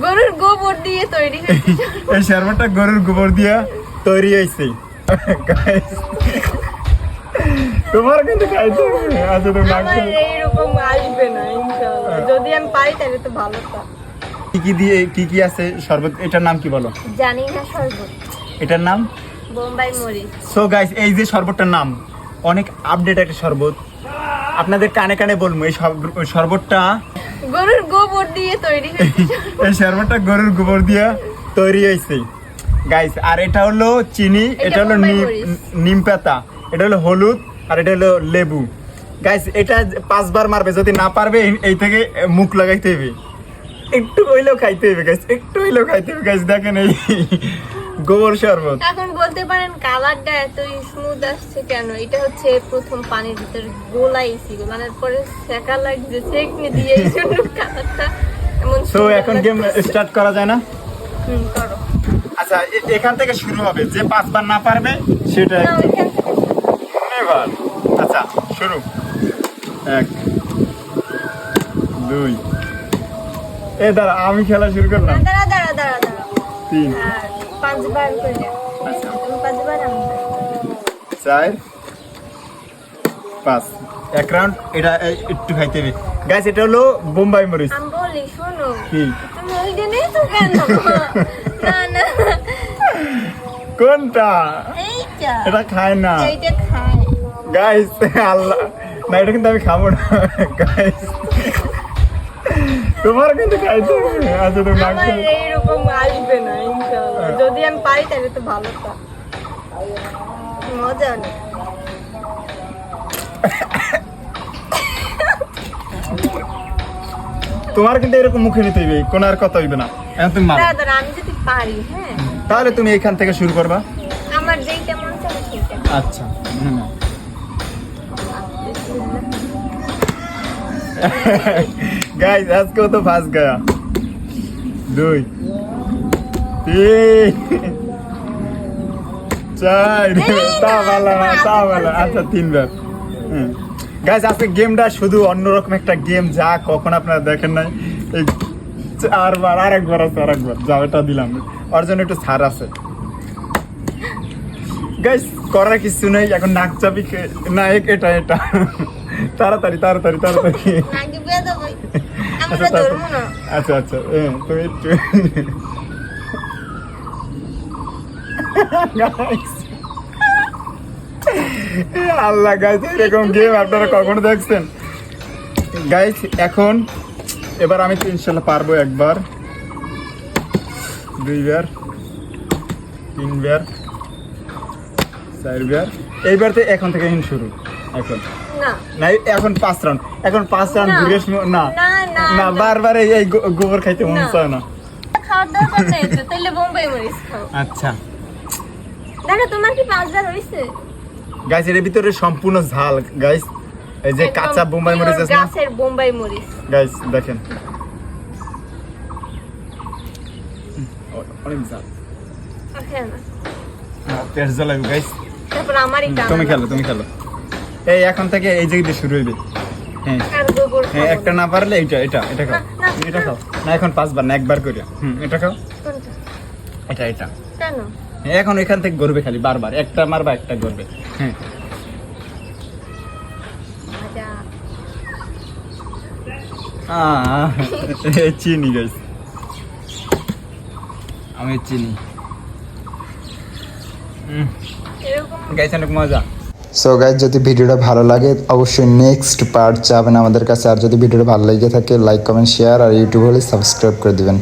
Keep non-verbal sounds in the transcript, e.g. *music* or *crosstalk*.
গরুর গোবর দিয়ে তৈরি হয়েছে। এই শরবতটা গরুর গোবর দিয়া তৈরি হয়েছে। তোমার কিন্তু খাইতে হবে। আচ্ছা আমার এইরকম আসবে না ইনশাআল্লাহ। যদি আমি পারি তাহলে তো ভালো তো কি কি দিয়ে কি কি আছে? শরবত এটার নাম কি বলো? জানি না শরবত। এটার নাম? বোম্বাই মরিচ। সো গাইস এই যে শরবতটার নাম অনেক আপডেট একটা শরবত। আপনাদের কানে কানে বলব এই শর- শরবতটা গরুর গোবর দিয়ে তৈরি হয়েছে। এই শরবতটা গরুর গোবর দিয়া তৈরি হয়েছে। গাইস আর এটা হলো চিনি এটা হলো নিম পাতা এটা হলো হলুদ আর এটা হলো লেবু। গাইস এটা পাঁচবার মারবে যদি না পারবে এই- এই থেকে মুখ লাগাইতে হবে একটু হইলেও খাইতে হবে গাইস একটু হইলেও খাইতে হবে গাইস দেখেন এই গোবর শরবত। এখন বলতে পারেন কালারটা এত স্মুথ আসছে কেন? এটা হচ্ছে প্রথম পানির ভিতরে গোলাইছিল মানে পরে সেকা লাগছে সেকনি দিয়ে এই জন্য কালারটা এমন সো এখন গেম স্টার্ট করা যায় না? হুম, করো। আচ্ছা এখান থেকে শুরু হবে। যে পাঁচবার না পারবে সেটা এবার আচ্ছা শুরু। এক দুই। এ দাঁড়া আমি খেলা শুরু করলাম। দাঁড়া দাঁড়া দাঁড়া দাঁড়া। তিন। পাঁচবার করে। আচ্ছা। তুমি পাঁচবার আমি চার পাঁচ। এক রাউন্ড এটা এ- একটু খাইতে হবে। গাছ এটা হলো বোম্বাই মরিচ। আমি বলি শোনো। কি? তুমি ওইটা নেই তো কেন? *laughs* না না। কোনটা? এইটা। এটা খায় না। এইটা খায়। গাইস *laughs* আল্লাহ। না এটা কিন্তু আমি খাব না। *laughs* গাইস তোমার কিন্তু খাইতে হবে আচ্ছা তুমি নাক আমার এইরকম আসবে না ইনশাআল্লাহ। যদি আমি পারি তাহলে তো ভালো তো। মজা তোমার কিন্তু এরকম মুখে নিতে হইবে কোন আর কথা হইবে না। এখন তুমি দাঁড়া আমি যদি পারি হ্যাঁ। তাহলে তুমি এখান থেকে শুরু করবা। আমার যেইটা মন আচ্ছা। গাইস আজকেও তো ফার্স্ট গায়া দুই তিন চার তা ভালো তা ভালো আচ্ছা তিনবার। গাইস আজকে গেমটা শুধু অন্যরকম একটা গেম যা কখন আপনারা দেখেন নাই। এই চারবার আরেকবার আছে আরেকবার। যাও এটা দিলাম। ওর জন্য একটু ছাড় আছে। গাইস করার কিছু নেই এখন নাক চাপি না এটা এটা। *laughs* তাড়াতাড়ি তাড়াতাড়ি তাড়াতাড়ি। *laughs* আচ্ছা আমরা ধরবো না আচ্ছা আচ্ছা তুমি আল্লাহ গাইস এরকম গেম আপনারা কখনো দেখছেন? গাইস এখন এবার আমি তো ইনশাল্লাহ পারব একবার দুইবার তিনবার চারবার। এইবার তো এখন থেকে শুরু। এখন। না। না এখন পাঁচ রাউন্ড এখন পাঁচ রাউন্ড না। ঘুরে না। বারবার এই গোবর খাইতে মন চায় না। খাওয়ার দরকার নেই তো তাহলে বোম্বাই মরিচ খাও। আচ্ছা। দেখো তোমার কি পাঁচবার হয়েছে গাইস এর ভিতরে সম্পূর্ণ ঝাল। গাইস এই যে কাঁচা বোম্বাই মরিচ আছে গাছের বোম্বাই মরিচ। গাইস দেখেন। অনেক ঝাল। ওকে না। পেট জ্বালাবে গাইস তারপর আমারই তুমি খেলো তুমি খেলো। এই এখন থেকে এই জায়গা দিয়ে শুরু হইবে। হ্যাঁ। হ্যাঁ একটা না পারলে এইটা এটা এটা খাও। এটা খাও। না এখন পাঁচবার না একবার করিয়া হুম এটা খাও। এটা এটা। কেন? হ্যাঁ, এখন এখান থেকে গড়বে খালি বারবার। একটা মারবা একটা গড়বে। হ্যাঁ। চিনি গাইস আমি চিনি। গাইস অনেক মজা। সো গাইজ যদি ভিডিওটা ভালো লাগে, অবশ্যই নেক্সট পার্ট চাবেন আমাদের কাছে। আর যদি ভিডিওটা ভালো লেগে থাকে লাইক কমেন্ট শেয়ার আর ইউটিউব হলে সাবস্ক্রাইব করে দিবেন।